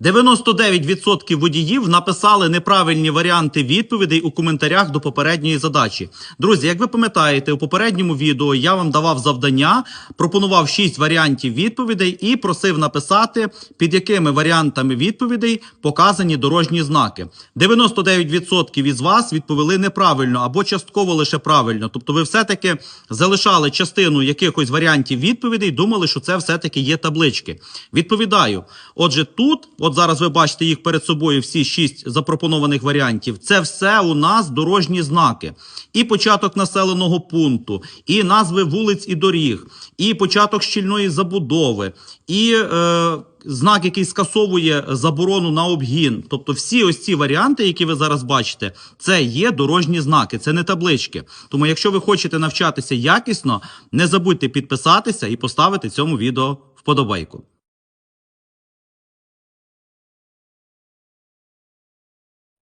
99% водіїв написали неправильні варіанти відповідей у коментарях до попередньої задачі. Друзі, як ви пам'ятаєте, у попередньому відео я вам давав завдання, пропонував 6 варіантів відповідей і просив написати, під якими варіантами відповідей показані дорожні знаки. 99% із вас відповіли неправильно або частково лише правильно. Тобто, ви все-таки залишали частину якихось варіантів відповідей, думали, що це все-таки є таблички. Відповідаю. Отже, тут, от зараз ви бачите їх перед собою, всі шість запропонованих варіантів. Це все у нас дорожні знаки. І початок населеного пункту, і назви вулиць і доріг, і початок щільної забудови, і е, знак, який скасовує заборону на обгін. Тобто, всі ось ці варіанти, які ви зараз бачите, це є дорожні знаки, це не таблички. Тому, якщо ви хочете навчатися якісно, не забудьте підписатися і поставити цьому відео вподобайку.